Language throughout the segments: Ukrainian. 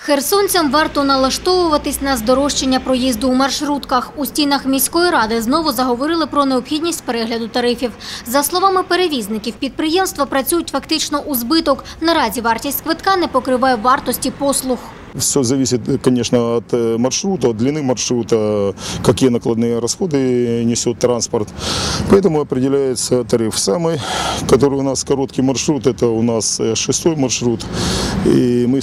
Херсонцям варто налаштовуватись на здорожчання проїзду у маршрутках. У стінах міської ради знову заговорили про необхідність перегляду тарифів. За словами перевізників, підприємства працюють фактично у збиток. Наразі вартість квитка не покриває вартості послуг. Все зависит, конечно, от э, маршрута, от длины маршрута, какие накладные расходы несет транспорт. Поэтому определяется тариф. Самый, который у нас короткий маршрут, это у нас э, шестой маршрут. И мы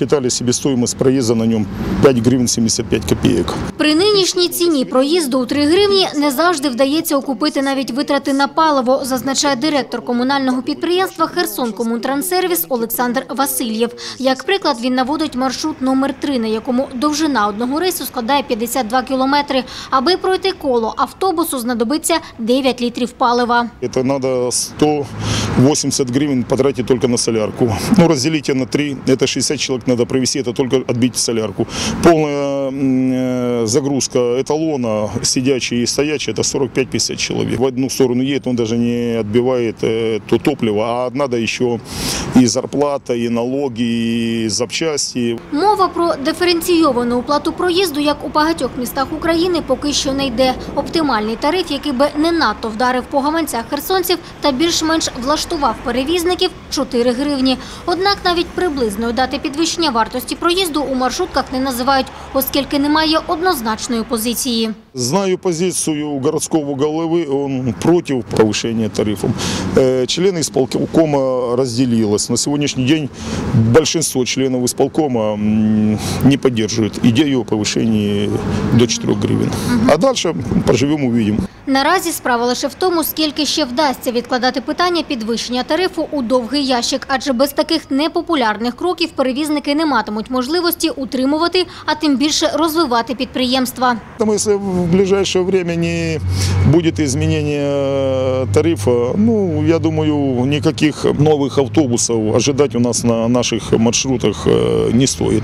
посчитали себестоимость проїзду на ньому 5 гривень 75 копійок. При нинішній ціні проїзду у 3 гривні не завжди вдається окупити навіть витрати на паливо, зазначає директор комунального підприємства Херсон Комунтрансервіс Олександр Васильєв. Як приклад, він наводить маршрут номер 3 на якому довжина одного рейсу складає 52 кілометри. Аби пройти коло автобусу, знадобиться 9 літрів палива. Це треба 100 80 гривен потратить только на солярку. Ну, разделите на 3, это 60 человек надо провести, это только отбить солярку. Полная загрузка эталона, сидячий и стоячий, это 45-50 человек. В одну сторону едет, он даже не отбивает э, то топливо, а надо еще и зарплата, и налоги, и запчасти. Мова про диференційовану оплату проїзду, як у багатьох містах України, поки що не йде. Оптимальний тариф, який би не надто вдарив по гаманцях херсонців та більш-менш влаштував перевізників – 4 гривні. Однак навіть приблизної дати підвищення вартості проїзду у маршрутках не називають, оскільки немає однозначної позиції. Знаю позицию городского головы, он против повышения тарифов. Э, Члены исполкома разделилось. На сегодняшний день большинство членов исполкома м, не поддерживают идею о повышении до 4 гривен. А дальше поживем, увидим. Наразі справа лише в тому, скільки ще вдасться відкладати питання підвищення тарифу у довгий ящик, адже без таких непопулярних кроків перевізники не матимуть можливості утримувати, а тим більше розвивати підприємства. Поэтому если в ближайшее время не будет изменения э, тарифа, ну, я думаю, никаких новых автобусов ожидать у нас на наших маршрутах э, не стоит.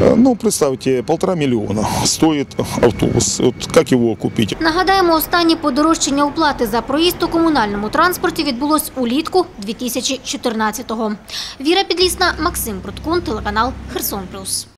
Э, Ну, представьте, полтора миллиона стоит автобус. Вот как его купить? Нагадаємо, останнє подорожчання оплати за проїзд у комунальному транспорті відбулось улітку 2014-го. Віра Підлісна, Максим Прудкун, телеканал Херсон Плюс.